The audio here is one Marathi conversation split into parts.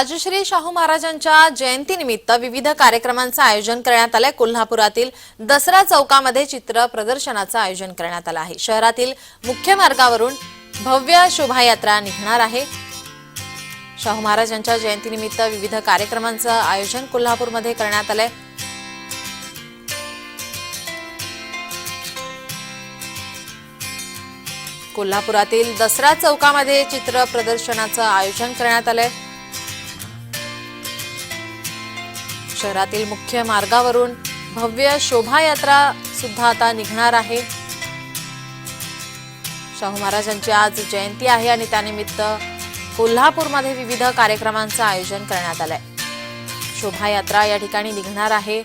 राजश्री शाहू महाराजांच्या जयंतीनिमित्त विविध कार्यक्रमांचं आयोजन करण्यात आलंय. कोल्हापुरातील दसरा चौकामध्ये चित्र प्रदर्शनाचं आयोजन करण्यात आलं आहे. शहरातील मुख्य मार्गावरून भव्य शोभायात्रा निघणार आहे. शाहू महाराजांच्या जयंतीनिमित्त विविध कार्यक्रमांचं आयोजन कोल्हापूरमध्ये करण्यात आलंय. कोल्हापुरातील दसरा चौकामध्ये चित्र प्रदर्शनाचं आयोजन करण्यात आलंय. शहरातील मुख्य मार्गावरून भव्य शोभायात्रा सुद्धा आता निघणार आहे. शाहू महाराजांची आज जयंती आहे आणि त्यानिमित्त कोल्हापूरमध्ये विविध कार्यक्रमांचं आयोजन करण्यात आलंय. शोभायात्रा या ठिकाणी निघणार आहे.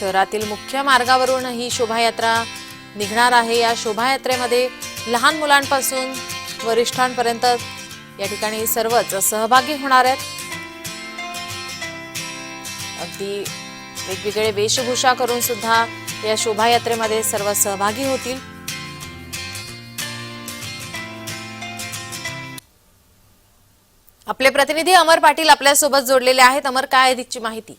शहरातील मुख्य मार्गावरून ही शोभायात्रा निघणार आहे. या शोभायात्रेमध्ये लहान मुलांपासून वरिष्ठांपर्यंत या ठिकाणी सर्वच सहभागी होणार आहेत. अगदी वेगवेगळे वेशभूषा करून सुद्धा या शोभायात्रेमध्ये सर्व सहभागी होतील. आपले प्रतिनिधी अमर पाटील आपल्यासोबत जोडलेले आहेत. अमर काय अधिकची माहिती?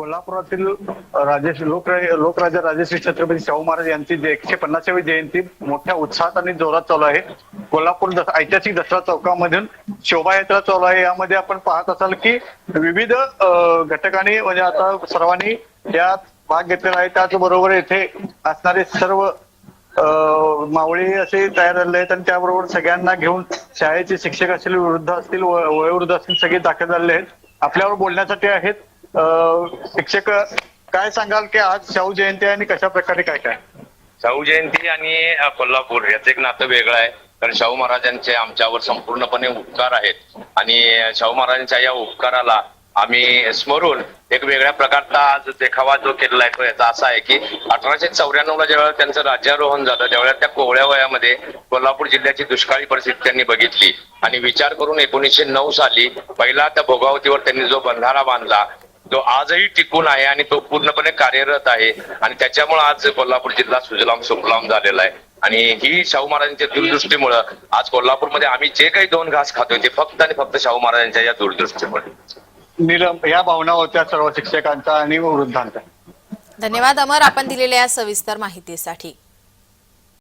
कोल्हापुरातील राजेश लोक लोकराजा राजेश्री छत्रपती शाहू महाराज यांची जे एकशे पन्नासावी जयंती मोठ्या उत्साहात आणि जोरात चालू आहे. कोल्हापूर ऐतिहासिक दसरा चौकामधून शोभायात्रा चालू आहे. यामध्ये आपण पाहत असाल की विविध घटकांनी म्हणजे आता सर्वांनी यात भाग घेतलेला आहे. त्याचबरोबर येथे असणारे सर्व मावळी असे तयार झालेले आहेत आणि त्याबरोबर सगळ्यांना घेऊन शाळेचे शिक्षक असतील वृद्ध असतील व- वयोवृद्ध असतील सगळे दाखल झालेले आहेत. आपल्यावर बोलण्यासाठी आहेत शिक्षक काय सांगाल की आज शाहू जयंती आणि कशा प्रकारे काय काय? शाहू जयंती आणि कोल्हापूर याचं एक नातं वेगळं आहे. कारण शाहू महाराजांचे आमच्यावर संपूर्णपणे उपकार आहेत. आणि शाहू महाराजांच्या या उपकाराला आम्ही स्मरून एक वेगळ्या प्रकारचा आज देखावा जो केलेला आहे तो याचा असा आहे की अठराशे चौऱ्याण्णवला ज्यावेळेला त्यांचं राज्यारोहण झालं त्यावेळेला त्या कोवळ्या वयामध्ये कोल्हापूर जिल्ह्याची दुष्काळी परिस्थिती त्यांनी बघितली. आणि विचार करून एकोणीसशे नऊ साली पहिला त्या भोगावतीवर त्यांनी जो बंधारा बांधला तो आजही टिकून आहे आणि तो पूर्णपणे कार्यरत आहे. आणि त्याच्यामुळे आज कोल्हापूर जिल्हा सुजलाम सुफलाम झालेला आहे. आणि ही शाहू महाराजांच्या दूरदृष्टीमुळं आज कोल्हापूरमध्ये आम्ही जे काही दोन घास खातोय ते फक्त आणि फक्त शाहू महाराजांच्या या दूरदृष्टीमुळे. निलम या भावना होत्या सर्व शिक्षकांच्या आणि वृद्धांच्या. धन्यवाद अमर आपण दिलेल्या या सविस्तर माहितीसाठी.